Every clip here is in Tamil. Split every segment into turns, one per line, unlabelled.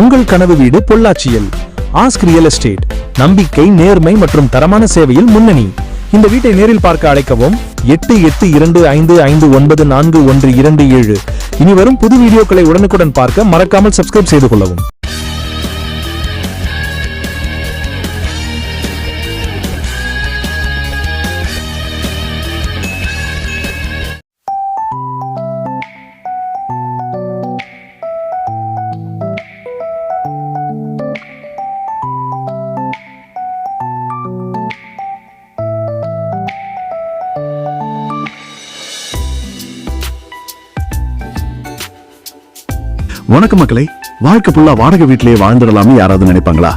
உங்கள் கனவு வீடு பொள்ளாச்சியில். Ask Real Estate. நம்பிக்கை நேர்மை மற்றும் தரமான சேவையில் முன்னணி. இந்த வீட்டை நேரில் பார்க்க அழைக்கவும். எட்டு எட்டு இரண்டு ஐந்து ஐந்து ஒன்பது நான்கு ஒன்று இரண்டு ஏழு. இனி வரும் புது வீடியோக்களை உடனுக்குடன் பார்க்க மறக்காமல் சப்ஸ்கிரைப் செய்து கொள்ளவும்.
வணக்கம் மக்களே வாழ்க்கை ஃபுல்லா வாடகை வீட்டிலேயே வாழ்ந்துடலாம்னு யாராவது நினைப்பாங்களா?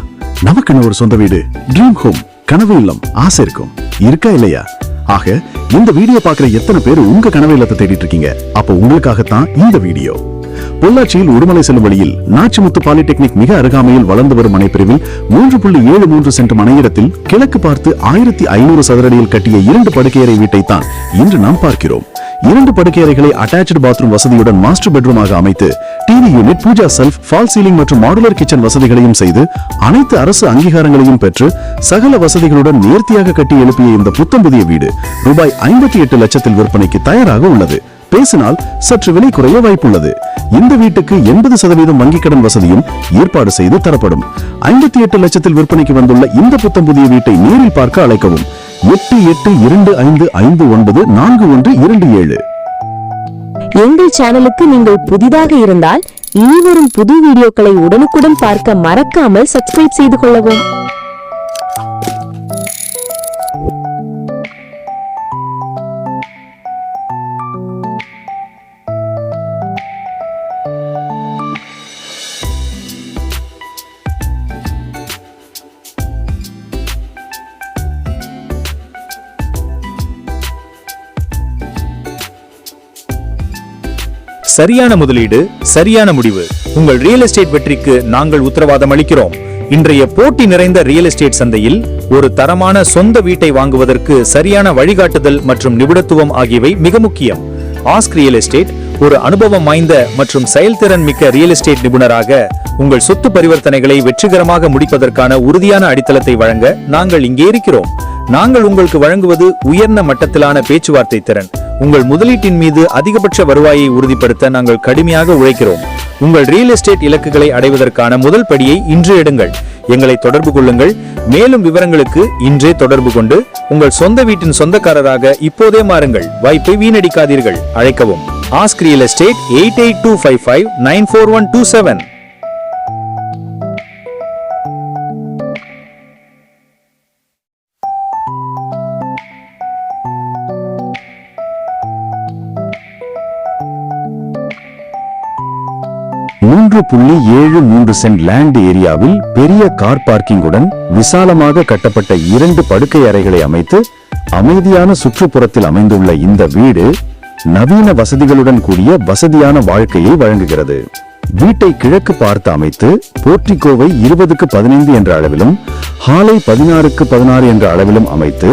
நமக்குன்னு ஒரு சொந்த வீடு ட்ரீம் ஹோம் கனவு இல்லம் ஆசை இருக்கும். இருக்கா இல்லையா? ஆக இந்த வீடியோ பாக்குற எத்தனை பேர் உங்க கனவு இல்லத்தை தேடிட்டு இருக்கீங்க? அப்போ உங்களுக்காகத்தான் இந்த வீடியோ. பொள்ளாச்சியில் உடுமலை செல்லும் வழியில் நாச்சிமுத்து பாலிடெக்னிக் மிக அருகாமையில் வளர்ந்து வரும் மனைப்பிரிவில் மூன்று புள்ளி ஏழு மூன்று சென்ட் மனையிடத்தில் கிழக்கு பார்த்து ஆயிரத்தி ஐநூறு சதுரடியில் கட்டிய இரண்டு படுக்கையறை வீட்டை தான் இன்று நாம் பார்க்கிறோம். இரண்டு படுக்கையறைகளை அட்டாச்சு பாத்ரூம் வசதியுடன் மாஸ்டர் பெட்ரூமாக அமைத்து TV unit pooja shelf false ceiling மற்றும் மாடுலர் கிச்சன் வசதிகளையும் செய்து அனைத்து அரசு அங்கீகாரங்களையும் பெற்று சகல வசதிகளுடன் நேர்த்தியாக கட்டி எழுப்பிய இந்த புத்தம் புதிய வீடு ரூபாய் ஐம்பத்தி எட்டு லட்சத்தில் விற்பனைக்கு தயாராக உள்ளது. பேசினால் சற்று விலை குறைய வாய்ப்புள்ளது. இந்த வீட்டுக்கு எண்பது சதவீதம் வங்கிக் கடன் வசதியும் ஏற்பாடு செய்து தரப்படும். ஐம்பத்தி எட்டு லட்சத்தில் விற்பனைக்கு வந்துள்ள இந்த புத்தம் புதிய வீட்டை நேரில் பார்க்க அழைக்கவும். எட்டு எட்டு இரண்டு ஐந்து ஐந்து ஒன்பது நான்கு ஒன்று இரண்டு ஏழு.
எங்கள் சேனலுக்கு நீங்கள் புதிதாக இருந்தால் இனிவரும் புது வீடியோக்களை உடனுக்குடன் பார்க்க மறக்காமல் சப்ஸ்கிரைப் செய்து கொள்ளவும்.
சரியான முதலீடு சரியான முடிவு. உங்கள் ரியல் எஸ்டேட் வெற்றிக்கு நாங்கள் உத்தரவாதம் அளிக்கிறோம். இன்றைய போட்டி நிறைந்த ரியல் எஸ்டேட் சந்தையில் ஒரு தரமான சொந்த வீட்டை வாங்குவதற்கு சரியான வழிகாட்டுதல் மற்றும் நிபுணத்துவம் ஆகியவை மிக முக்கியம். ஆஸ்க் ரியல் எஸ்டேட் ஒரு அனுபவம் வாய்ந்த மற்றும் செயல்திறன் மிக்க ரியல் எஸ்டேட் நிபுணராக உங்கள் சொத்து பரிவர்த்தனைகளை வெற்றிகரமாக முடிப்பதற்கான உறுதியான அடித்தளத்தை வழங்க நாங்கள் இங்கே இருக்கிறோம். நாங்கள் உங்களுக்கு வழங்குவது உயர்ந்த மட்டத்திலான பேச்சுவார்த்தை திறன். உங்கள் முதலீட்டின் மீது அதிகபட்ச வருவாயை உறுதிப்படுத்த நாங்கள் கடுமையாக உழைக்கிறோம். உங்கள் ரியல் எஸ்டேட் இலக்குகளை அடைவதற்கான முதல் படியை இன்று எடுங்கள். எங்களை தொடர்பு கொள்ளுங்கள். மேலும் விவரங்களுக்கு இன்றே தொடர்பு கொண்டு உங்கள் சொந்த வீட்டின் சொந்தக்காரராக இப்போதே மாறுங்கள். வாய்ப்பை வீணடிக்காதீர்கள். அழைக்கவும். Ask Real Estate eight eight two five five nine four one two seven
மூன்று புள்ளி ஏழு மூன்று சென்ட் லேண்ட் ஏரியாவில் பெரிய கார் பார்க்கிங்குடன் விசாலமாக கட்டப்பட்ட இரண்டு படுக்கை அறைகளை அமைத்து அமைதியான சுற்றுப்புறத்தில் அமைந்துள்ள இந்த வீடு நவீன வசதிகளுடன் கூடிய வசதியான வாழ்க்கையை வழங்குகிறது. வீட்டை கிழக்கு பார்த்து அமைத்து போர்டிகோவை இருபதுக்கு பதினைந்து என்ற அளவிலும் ஹாலை பதினாறுக்கு பதினாறு என்ற அளவிலும் அமைத்து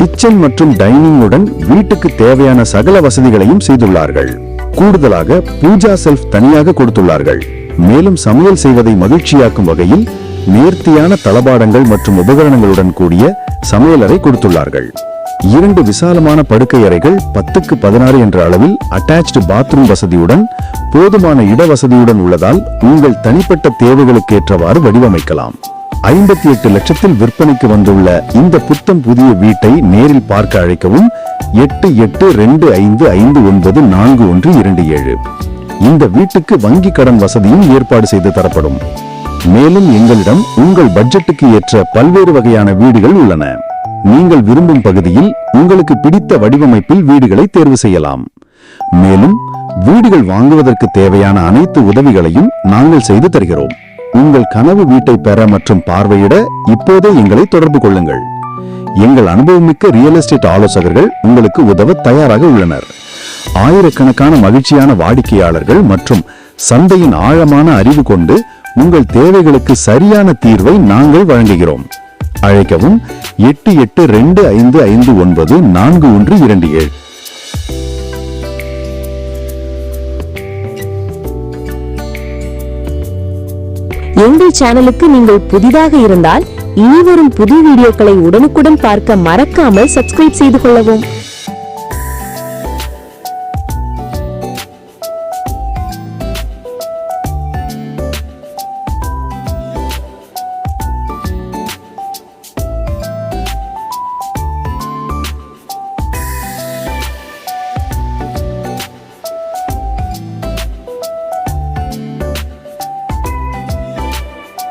கிச்சன் மற்றும் டைனிங்குடன் வீட்டுக்கு தேவையான சகல வசதிகளையும் செய்துள்ளார்கள். கூடுதலாக பூஜா செல்ஃப் தனியாக கொடுத்துள்ளார்கள். மேலும் சமையல் செய்வதை மகிழ்ச்சியாக்கும் வகையில் நேர்த்தியான தளபாடங்கள் மற்றும் உபகரணங்களுடன் கூடிய சமையலறை கொடுத்துள்ளார்கள். இரண்டு விசாலமான படுக்கை அறைகள் பத்துக்கு பதினாறு என்ற அளவில் அட்டாச்சு பாத்ரூம் வசதியுடன் போதுமான இட வசதியுடன் உள்ளதால் உங்கள் தனிப்பட்ட தேவைகளுக்கு ஏற்றவாறு வடிவமைக்கலாம். ஐம்பத்தி எட்டு லட்சத்தில் விற்பனைக்கு வந்துள்ள இந்த புத்தம் புதிய வீட்டை நேரில் பார்க்க அழைக்கவும் எட்டு எட்டு ரெண்டு ஐந்து ஐந்து ஒன்பது நான்கு ஒன்று இரண்டு ஏழு. இந்த வீட்டுக்கு வங்கி கடன் வசதியும் ஏற்பாடு செய்து தரப்படும். மேலும் எங்களிடம் உங்கள் பட்ஜெட்டுக்கு ஏற்ற பல்வேறு வகையான வீடுகள் உள்ளன. நீங்கள் விரும்பும் பகுதியில் உங்களுக்கு பிடித்த வடிவமைப்பில் வீடுகளை தேர்வு செய்யலாம். மேலும் வீடுகள் வாங்குவதற்கு தேவையான அனைத்து உதவிகளையும் நாங்கள் செய்து தருகிறோம். உங்கள் கனவு வீட்டை பெற மற்றும் பார்வையிட இப்போதே எங்களை தொடர்பு கொள்ளுங்கள். எங்கள் அனுபவமிக்க ரியல் எஸ்டேட் ஆலோசகர்கள் உங்களுக்கு உதவ தயாராக உள்ளனர். ஆயிரக்கணக்கான மகிழ்ச்சியான வாடிக்கையாளர்கள் மற்றும் சந்தையின் ஆழமான அறிவு கொண்டு உங்கள் தேவைகளுக்கு சரியான தீர்வை நாங்கள் வழங்குகிறோம். அழைக்கவும் எட்டு எட்டு ரெண்டு ஐந்து ஐந்து ஒன்பது நான்கு ஒன்று இரண்டு ஏழு.
எங்கள் சேனலுக்கு நீங்கள் புதிதாக இருந்தால் இனிவரும் புது வீடியோக்களை உடனுக்குடன் பார்க்க மறக்காமல் சப்ஸ்கிரைப் செய்து கொள்ளவும்.